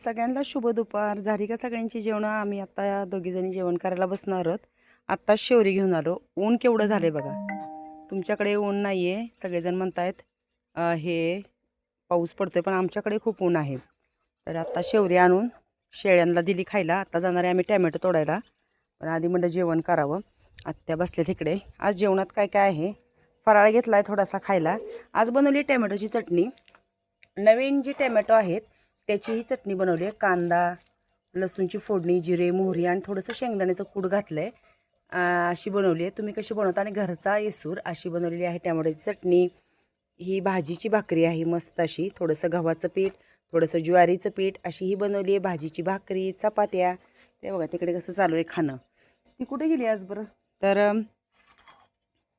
सगळ्यांना शुभ दुपार. झाली का सगळ्यांची जेवणं आम्ही आता दोघीजणी जेवण करायला बसणार आहोत. आत्ताच शेवरी घेऊन आलो. ऊन केवढं झालं बघा. तुमच्याकडे ऊन नाही आहे सगळेजण म्हणतायत हे पाऊस पडतो आहे पण आमच्याकडे खूप ऊन आहे. तर आत्ता शेवरी आणून शेळ्यांना दिली खायला. आत्ता जाणार आहे आम्ही टॅमॅटो तोडायला. पण आधी म्हणलं जेवण करावं. आत्या बसले तिकडे आज जेवणात काय काय आहे? फराळ घेतला आहे थोडासा खायला. आज बनवली टॅमॅटोची चटणी. नवीन जी टॅमॅटो आहेत त्याचीही चटणी बनवली आहे. कांदा लसूणची फोडणी जिरे मोहरी आणि थोडंसं शेंगदाण्याचं कूड घातलं आहे अशी बनवली आहे. तुम्ही कशी बनवता? आणि घरचा येसूर अशी बनवलेली आहे. टॅमॅटोची चटणी ही भाजीची भाकरी आहे मस्त अशी. थोडंसं गव्हाचं पीठ थोडंसं ज्वारीचं पीठ अशी ही बनवली आहे. भाजीची भाकरी चपात्या. ते बघा तिकडे कसं चालू आहे खाणं. ती कुठे गेली आज बरं? तर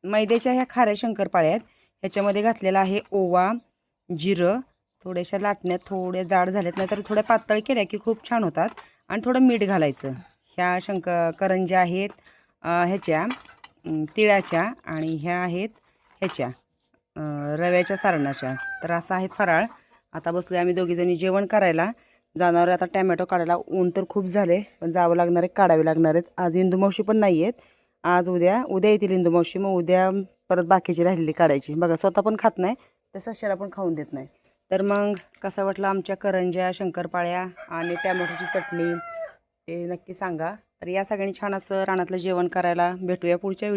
मैद्याच्या ह्या खाऱ्या शंकरपाळ्या आहेत. ह्याच्यामध्ये घातलेला आहे ओवा जिरं थोड्याशा लाटण्यात थोड्या जाड झाल्यात नाही तर थोड्या पातळ केल्या की खूप छान होतात. आणि थोडं मीठ घालायचं. ह्या शंक करंज्या आहेत ह्याच्या तिळाच्या आणि ह्या आहेत ह्याच्या रव्याच्या सारणाच्या. तर असा आहे फराळ. आता बसलो आम्ही दोघीजणी जेवण करायला. जाणार आता टॅमॅटो काढायला. ऊन तर खूप झाले पण जावं लागणार आहे काढावे लागणार आहेत. आज इंदुमावशी पण नाही आहेत. आज उद्या उद्या येतील इंदुमावशी मग उद्या परत बाकीची राहिलेली काढायची. बघा स्वतः पण खात नाही तर सश्याला पण खाऊन देत नाही. तर मग कसं वाटलं आमच्या करंज्या शंकरपाळ्या आणि टॅमॅटोची चटणी? ते नक्की सांगा. तर या सगळ्यांनी छान असं रानातलं जेवण करायला भेटूया पुढच्या